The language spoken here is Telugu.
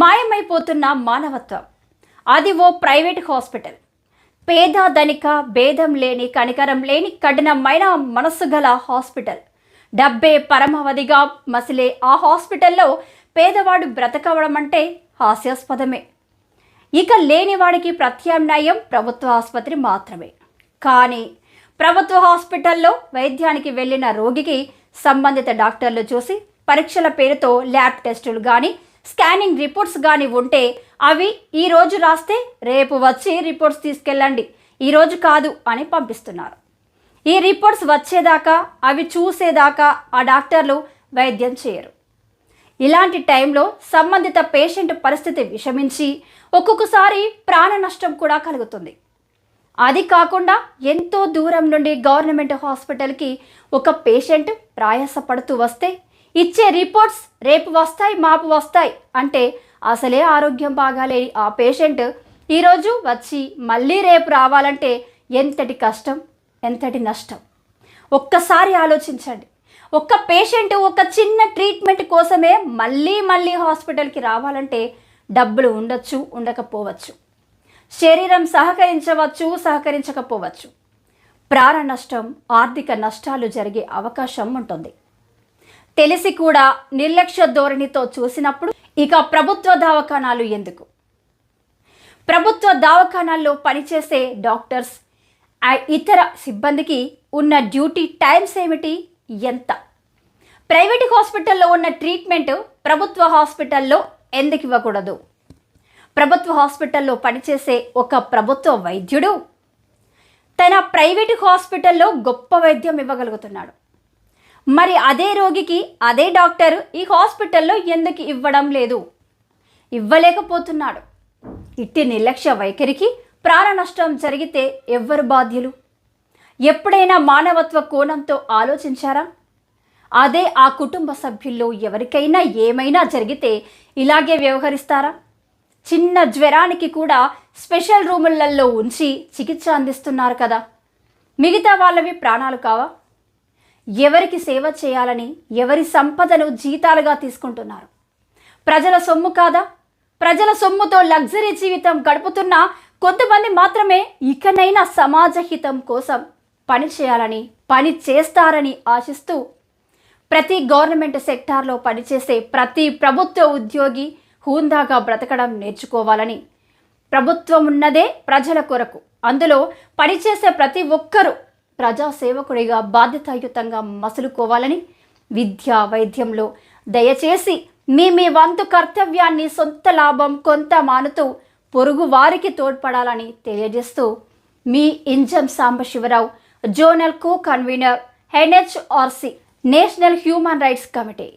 మాయమైపోతున్న మానవత్వం. అది ఓ ప్రైవేట్ హాస్పిటల్. పేద ధనిక భేదం లేని కనికరం లేని కఠినమైన మనస్సు గల హాస్పిటల్. డబ్బే పరమావధిగా మసిలే ఆ హాస్పిటల్లో పేదవాడు బ్రతకవడం అంటే హాస్యాస్పదమే. ఇక లేనివాడికి ప్రత్యామ్నాయం ప్రభుత్వ ఆసుపత్రి మాత్రమే. కానీ ప్రభుత్వ హాస్పిటల్లో వైద్యానికి వెళ్ళిన రోగికి సంబంధిత డాక్టర్లు చూసి పరీక్షల పేరుతో ల్యాబ్ టెస్టులు కానీ స్కానింగ్ రిపోర్ట్స్ కానీ ఉంటే అవి ఈరోజు రాస్తే రేపు వచ్చి రిపోర్ట్స్ తీసుకెళ్ళండి. ఈ రోజు కాదు అని పంపిస్తున్నారు. ఈ రిపోర్ట్స్ వచ్చేదాకా అవి చూసేదాకా ఆ డాక్టర్లు వైద్యం చేయరు. ఇలాంటి టైంలో సంబంధిత పేషెంట్ పరిస్థితి విషమించి ఒక్కొక్కసారి ప్రాణ నష్టం కూడా కలుగుతుంది. అది కాకుండా ఎంతో దూరం నుండి గవర్నమెంట్ హాస్పిటల్కి ఒక పేషెంట్ ప్రయాసపడుతూ వస్తే ఇచ్చే రిపోర్ట్స్ రేపు వస్తాయి మాపు వస్తాయి. అంటే అసలే ఆరోగ్యం బాగాలేని ఆ పేషెంట్ ఈరోజు వచ్చి మళ్ళీ రేపు రావాలంటే ఎంతటి కష్టం ఎంతటి నష్టం? ఒక్కసారి ఆలోచించండి. ఒక్క పేషెంట్ ఒక చిన్న ట్రీట్మెంట్ కోసమే మళ్ళీ మళ్ళీ హాస్పిటల్కి రావాలంటే డబ్బులు ఉండొచ్చు ఉండకపోవచ్చు. శరీరం సహకరించవచ్చు సహకరించకపోవచ్చు. ప్రాణ నష్టం ఆర్థిక నష్టాలు జరిగే అవకాశం ఉంటుంది. తెలిసి కూడా నిర్లక్ష్య ధోరణితో చూసినప్పుడు ఇక ప్రభుత్వ దవాఖానాలు ఎందుకు? ప్రభుత్వ దవాఖానాల్లో పనిచేసే డాక్టర్స్ ఇతర సిబ్బందికి ఉన్న డ్యూటీ టైమ్స్ ఏమిటి? ఎంత? ప్రైవేట్ హాస్పిటల్లో ఉన్న ట్రీట్మెంట్ ప్రభుత్వ హాస్పిటల్లో ఎందుకు ఇవ్వకూడదు? ప్రభుత్వ హాస్పిటల్లో పనిచేసే ఒక ప్రభుత్వ వైద్యుడు తన ప్రైవేట్ హాస్పిటల్లో గొప్ప వైద్యం ఇవ్వగలుగుతున్నాడు. మరి అదే రోగికి అదే డాక్టర్ ఈ హాస్పిటల్లో ఎందుకు ఇవ్వడం లేదు? ఇవ్వలేకపోతున్నాడు. ఇట్టి నిర్లక్ష్య వైఖరికి ప్రాణ నష్టం జరిగితే ఎవ్వరు బాధ్యులు? ఎప్పుడైనా మానవత్వ కోణంతో ఆలోచించారా? అదే ఆ కుటుంబ సభ్యుల్లో ఎవరికైనా ఏమైనా జరిగితే ఇలాగే వ్యవహరిస్తారా? చిన్న జ్వరానికి కూడా స్పెషల్ రూములలో ఉంచి చికిత్స అందిస్తున్నారు కదా. మిగతా వాళ్ళవి ప్రాణాలు కావా? ఎవరికి సేవ చేయాలని ఎవరి సంపదను జీతాలుగా తీసుకుంటున్నారు. ప్రజల సొమ్ము కాదా? ప్రజల సొమ్ముతో లగ్జరీ జీవితం గడుపుతున్న కొంతమంది మాత్రమే ఇకనైనా సమాజ హితం కోసం పని చేయాలని పని చేస్తారని ఆశిస్తూ ప్రతి గవర్నమెంట్ సెక్టార్లో పనిచేసే ప్రతి ప్రభుత్వ ఉద్యోగి హూందాగా బ్రతకడం నేర్చుకోవాలని. ప్రభుత్వం ఉన్నదే ప్రజల కొరకు. అందులో పనిచేసే ప్రతి ఒక్కరూ ప్రజాసేవకుడిగా బాధ్యతాయుతంగా మసులుకోవాలని విద్య వైద్యంలో దయచేసి మీ మీ వంతు కర్తవ్యాన్ని సొంత లాభం కొంత మానుతూ పొరుగు వారికి తోడ్పడాలని తెలియజేస్తూ మీ Injam Sambasivarao zonal co convener NHRC national human rights committee.